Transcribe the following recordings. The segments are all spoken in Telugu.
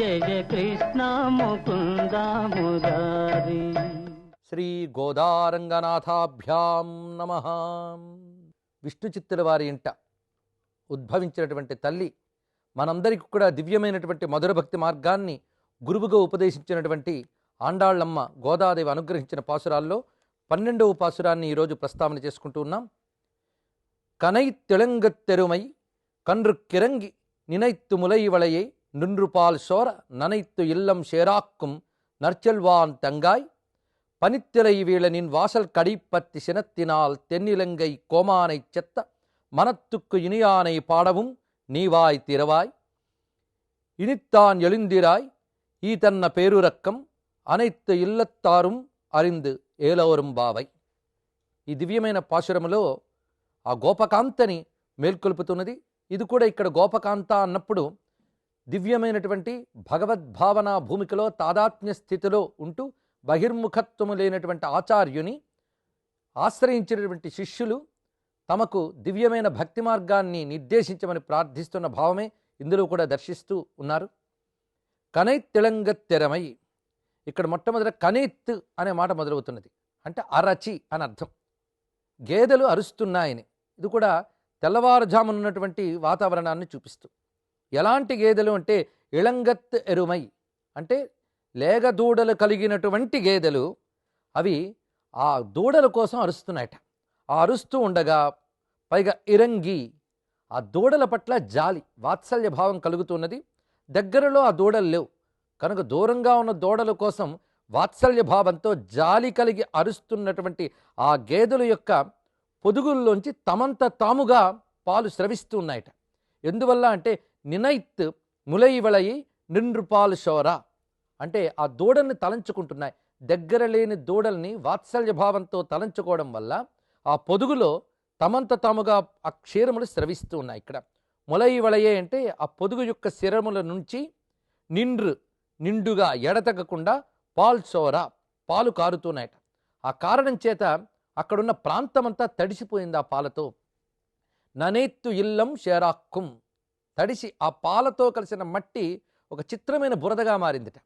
జయ కృష్ణ ముకుంద మురారి శ్రీ గోదారంగనాథాభ్యాం నమ. విష్ణు చిత్తుల వారి ఇంట ఉద్భవించినటువంటి తల్లి మనందరికీ కూడా దివ్యమైనటువంటి మధుర భక్తి మార్గాన్ని గురువుగా ఉపదేశించినటువంటి ఆండాళ్ళమ్మ గోదాదేవి అనుగ్రహించిన పాసురాల్లో పన్నెండవ పాసురాన్ని ఈరోజు ప్రస్తావన చేసుకుంటూ ఉన్నాం. కనై తెలంగత్తెరుమై కన్రు కిరంగి నినైత్తు ములై நின்றுபால் சோர நனைத்து இல்லம் சேராக்கும் நற்செல்வான் தங்காய் பனித்திரை வீழனின் வாசல் கடிப்பத்தி சினத்தினால் தென்னிலங்கை கோமானைச் செத்த மனத்துக்கு இனியானை பாடவும் நீவாய் திரவாய் இனித்தான் எழுந்திராய் ஈ தன்ன பேருரக்கம் அனைத்து இல்லத்தாரும் அறிந்து ఏలవరం బావై ఈ దివ్యమైన పాశురములో ఆ గోపకాంతని మేల్కొల్పుతున్నది ఇది కూడా ఇక్కడ గోపకాంత అన్నప్పుడు దివ్యమైనటువంటి భగవద్భావన భూమికలో తాదాత్మ్య స్థితిలో ఉంటూ బహిర్ముఖత్వము లేనటువంటి ఆచార్యుని ఆశ్రయించినటువంటి శిష్యులు తమకు దివ్యమైన భక్తి మార్గాన్ని నిర్దేశించమని ప్రార్థిస్తున్న భావమే ఇందులో కూడా దర్శిస్తూ ఉన్నారు. కనైత్ తెరమై. ఇక్కడ మొట్టమొదట కనెత్ అనే మాట మొదలవుతున్నది. అంటే అరచి అని అర్థం. గేదెలు అరుస్తున్నాయని. ఇది కూడా తెల్లవారుజామునున్నటువంటి వాతావరణాన్ని చూపిస్తూ. ఎలాంటి గేదెలు అంటే ఇళంగత్ ఎరుమై అంటే లేగ దూడలు కలిగినటువంటి గేదెలు అవి ఆ దూడల కోసం అరుస్తున్నాయట. ఆ అరుస్తూ ఉండగా పైగా ఇరంగి ఆ దూడల పట్ల జాలి వాత్సల్య భావం కలుగుతున్నది. దగ్గరలో ఆ దూడలు లేవు. కనుక దూరంగా ఉన్న దూడల కోసం వాత్సల్య భావంతో జాలి కలిగి అరుస్తున్నటువంటి ఆ గేదెల యొక్క పొదుగుల్లోంచి తమంత తాముగా పాలు స్రవిస్తున్నాయట ఎందువల్ల అంటే నినైత్ ములైవళయి నిండ్రుపాలు శోర. అంటే ఆ దూడల్ని తలంచుకుంటున్నాయి. దగ్గర లేని దూడల్ని వాత్సల్య భావంతో తలంచుకోవడం వల్ల ఆ పొదుగులో తమంత తాముగా ఆ క్షీరములు స్రవిస్తూ ఉన్నాయి ఇక్కడ. ములైవళయే అంటే ఆ పొదుగు యొక్క శిరముల నుంచి నిండ్రు నిండుగా ఎడతగకుండా పాల్ చోర పాలు కారుతున్నాయట. ఆ కారణం చేత అక్కడున్న ప్రాంతమంతా తడిసిపోయింది ఆ పాలతో. ననేత్తు ఇల్లం షేరాక్కుం తడిసి ఆ పాలతో కలిసిన మట్టి ఒక చిత్రమైన బురదగా మారిందిట.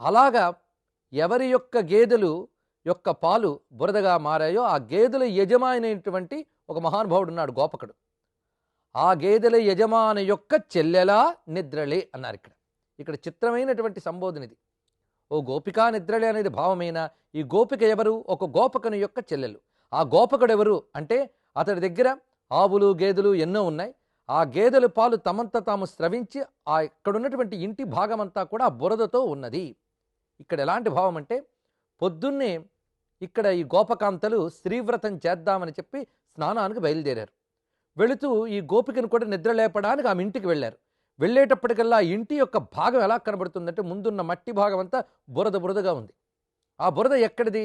అలాగా ఎవరి యొక్క గేదెలు యొక్క పాలు బురదగా మారాయో ఆ గేదెల యజమానైనటువంటి ఒక మహానుభావుడు ఉన్నాడు గోపకుడు. ఆ గేదెల యజమాని యొక్క చెల్లెలా నిద్రలే అన్నారు ఇక్కడ. ఇక్కడ చిత్రమైనటువంటి సంబోధన ఇది ఓ గోపికా నిద్రలే అనేది భావమైన? ఈ గోపిక ఎవరు? ఒక గోపకుని యొక్క చెల్లెలు. ఆ గోపకుడు ఎవరు అంటే అతడి దగ్గర ఆవులు గేదెలు ఎన్నో ఉన్నాయి. ఆ గేదెల పాలు తమంతా తాము స్రవించి ఆ ఇక్కడ ఉన్నటువంటి ఇంటి భాగమంతా కూడా బురదతో ఉన్నది. ఇక్కడ ఎలాంటి భావం అంటే పొద్దున్నే ఇక్కడ ఈ గోపకాంతలు శ్రీవ్రతం చేద్దామని చెప్పి స్నానానికి బయలుదేరారు. వెళుతూ ఈ గోపికను కూడా నిద్ర లేపడానికి ఆమె ఇంటికి వెళ్ళారు. వెళ్ళేటప్పటికల్లా ఇంటి యొక్క భాగం ఎలా కనబడుతుందంటే ముందున్న మట్టి భాగం అంతా బురద బురదగా ఉంది. ఆ బురద ఎక్కడిది?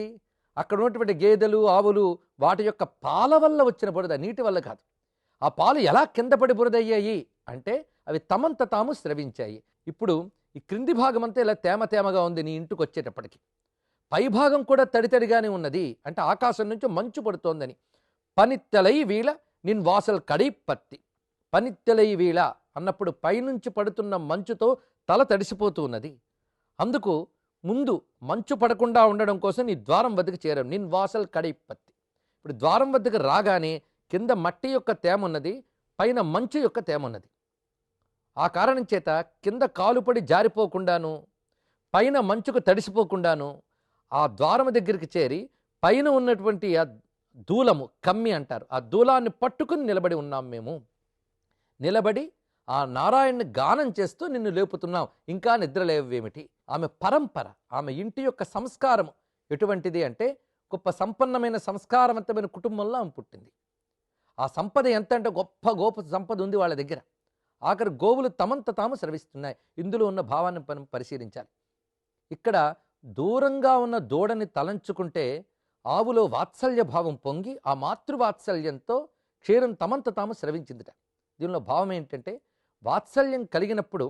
అక్కడ ఉన్నటువంటి గేదెలు ఆవులు వాటి యొక్క పాల వల్ల వచ్చిన బురద నీటి వల్ల కాదు. ఆ పాలు ఎలా కింద పడి బురదయ్యాయి అంటే అవి తమంత తాము స్రవించాయి. ఇప్పుడు ఈ క్రింది భాగం అంతా ఇలా తేమ తేమగా ఉంది నీ ఇంటికి వచ్చేటప్పటికి. పై భాగం కూడా తడితడిగానే ఉన్నది అంటే ఆకాశం నుంచి మంచు పడుతోందని. పనిత్తెలై వీళ నిన్ వాసల్ కడి పత్తి. పనిత్తెలై వీళ అన్నప్పుడు పైనుంచి పడుతున్న మంచుతో తల తడిసిపోతూ ఉన్నది. అందుకు ముందు మంచు పడకుండా ఉండడం కోసం నీ ద్వారం వద్దకు చేరాం నిన్ వాసల్ కడి పత్తి. ఇప్పుడు ద్వారం వద్దకు రాగానే కింద మట్టి యొక్క తేమ ఉన్నది పైన మంచు యొక్క తేమ ఉన్నది. ఆ కారణం చేత కింద కాలుపడి జారిపోకుండాను పైన మంచుకు తడిసిపోకుండాను ఆ ద్వారం దగ్గరికి చేరి పైన ఉన్నటువంటి ఆ దూలము కమ్మి అంటారు. ఆ దూలాన్ని పట్టుకుని నిలబడి ఉన్నాం మేము. నిలబడి ఆ నారాయణ్ని గానం చేస్తూ నిన్ను లేపుతున్నాం. ఇంకా నిద్రలేవేమిటి ఆమె పరంపర ఆమె ఇంటి యొక్క సంస్కారం ఎటువంటిది అంటే గొప్ప సంపన్నమైన సంస్కారవంతమైన కుటుంబంలో ఆమె పుట్టింది. ఆ సంపద ఎంత అంటే గొప్ప గోప సంపద ఉంది వాళ్ళ దగ్గర. ఆఖరి గోవులు తమంత తాము స్రవిస్తున్నాయి. ఇందులో ఉన్న భావాన్ని మనం పరిశీలించాలి. ఇక్కడ దూరంగా ఉన్న దూడని తలంచుకుంటే ఆవులో వాత్సల్య భావం పొంగి ఆ మాతృవాత్సల్యంతో క్షీరం తమంత తాము స్రవించిందిట. దీనిలో భావం ఏంటంటే వాత్సల్యం కలిగినప్పుడు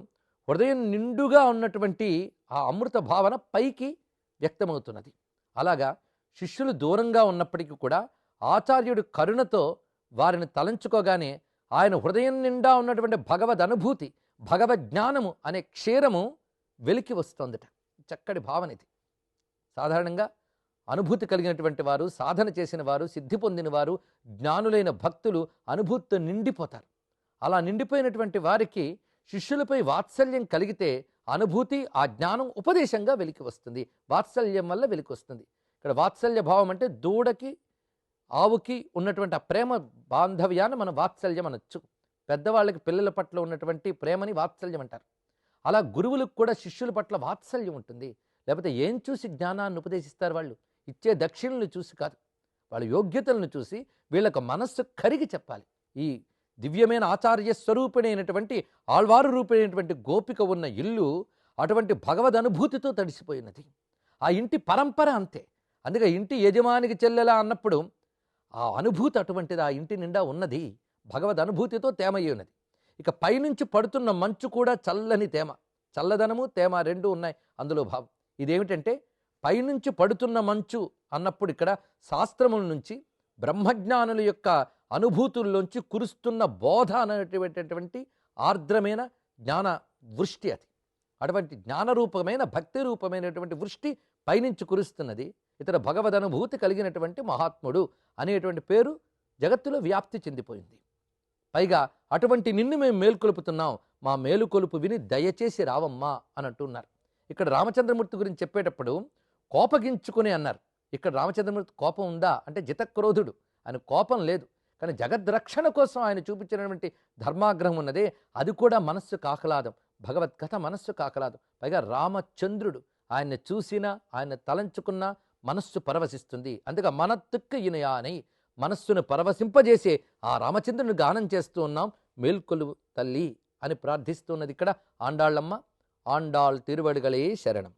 హృదయం నిండుగా ఉన్నటువంటి ఆ అమృత భావన పైకి వ్యక్తమవుతున్నది. అలాగా శిష్యులు దూరంగా ఉన్నప్పటికీ కూడా ఆచార్యుడు కరుణతో వారిని తలంచుకోగానే ఆయన హృదయం నిండా ఉన్నటువంటి భగవద్ అనుభూతి భగవజ్ఞానము అనే క్షీరము వెలికి వస్తోందట. చక్కటి భావన ఇది. సాధారణంగా అనుభూతి కలిగినటువంటి వారు సాధన చేసిన వారు సిద్ధి పొందిన వారు జ్ఞానులైన భక్తులు అనుభూతితో నిండిపోతారు. అలా నిండిపోయినటువంటి వారికి శిష్యులపై వాత్సల్యం కలిగితే అనుభూతి ఆ జ్ఞానం ఉపదేశంగా వెలికి వస్తుంది. వాత్సల్యం వల్ల వెలికి వస్తుంది. ఇక్కడ వాత్సల్య భావం అంటే దూడకి ఆవుకి ఉన్నటువంటి ఆ ప్రేమ బాంధవ్యాన్ని మనం వాత్సల్యం అనొచ్చు. పెద్దవాళ్ళకి పిల్లల పట్ల ఉన్నటువంటి ప్రేమని వాత్సల్యం అంటారు. అలా గురువులకు కూడా శిష్యుల పట్ల వాత్సల్యం ఉంటుంది. లేకపోతే ఏం చూసి జ్ఞానాన్ని ఉపదేశిస్తారు వాళ్ళు? ఇచ్చే దక్షిణలు చూసి కాదు. వాళ్ళ యోగ్యతలను చూసి వీళ్ళకు మనస్సు కరిగి చెప్పాలి. ఈ దివ్యమైన ఆచార్య స్వరూపిణైనటువంటి ఆళ్వారు రూపైనటువంటి గోపిక ఉన్న ఇల్లు అటువంటి భగవద్ అనుభూతితో తడిసిపోయినది. ఆ ఇంటి పరంపర అంతే. అందుకే ఇంటి యజమానికి చెల్లెలా అన్నప్పుడు ఆ అనుభూతి అటువంటిది ఆ ఇంటి నిండా ఉన్నది. భగవద్ అనుభూతితో తేమయ్యి ఉన్నది ఇక పైనుంచి పడుతున్న మంచు కూడా చల్లని తేమ. చల్లదనము తేమ రెండు ఉన్నాయి అందులో భావం. ఇదేమిటంటే పైనుంచి పడుతున్న మంచు అన్నప్పుడు ఇక్కడ శాస్త్రముల నుంచి బ్రహ్మజ్ఞానుల యొక్క అనుభూతుల్లోంచి కురుస్తున్న బోధ అనేటటువంటి ఆర్ద్రమైన జ్ఞాన వృష్టి అది. అటువంటి జ్ఞానరూపమైన భక్తి రూపమైనటువంటి వృష్టి పైనుంచి కురుస్తున్నది. ఇతర భగవద్ అనుభూతి కలిగినటువంటి మహాత్ముడు అనేటువంటి పేరు జగత్తులో వ్యాప్తి చెందిపోయింది. పైగా అటువంటి నిన్ను మేము మేల్కొలుపుతున్నాం. మా మేలుకొలుపు విని దయచేసి రావమ్మా అని అంటున్నారు ఇక్కడ రామచంద్రమూర్తి గురించి చెప్పేటప్పుడు కోపగించుకుని అన్నారు. ఇక్కడ రామచంద్రమూర్తి కోపం ఉందా? అంటే జితక్రోధుడు. అని కోపం లేదు. కానీ జగద్రక్షణ కోసం ఆయన చూపించినటువంటి ధర్మాగ్రహం ఉన్నదే అది కూడా మనస్సు ఆహ్లాదం భగవద్గత మనస్సు ఆహ్లాదం పైగా రామచంద్రుడు ఆయన్ని చూసినా ఆయన తలంచుకున్నా మనస్సు పరవశిస్తుంది. అందుకే మన తుక్కు ఇనయా అని మనస్సును పరవశింపజేసే ఆ రామచంద్రుని గానం చేస్తూ ఉన్నాం. మేల్కొలు తల్లి అని ప్రార్థిస్తున్నది ఇక్కడ. ఆండాళ్ళమ్మ ఆండాళ్ తిరువడుగలే శరణం.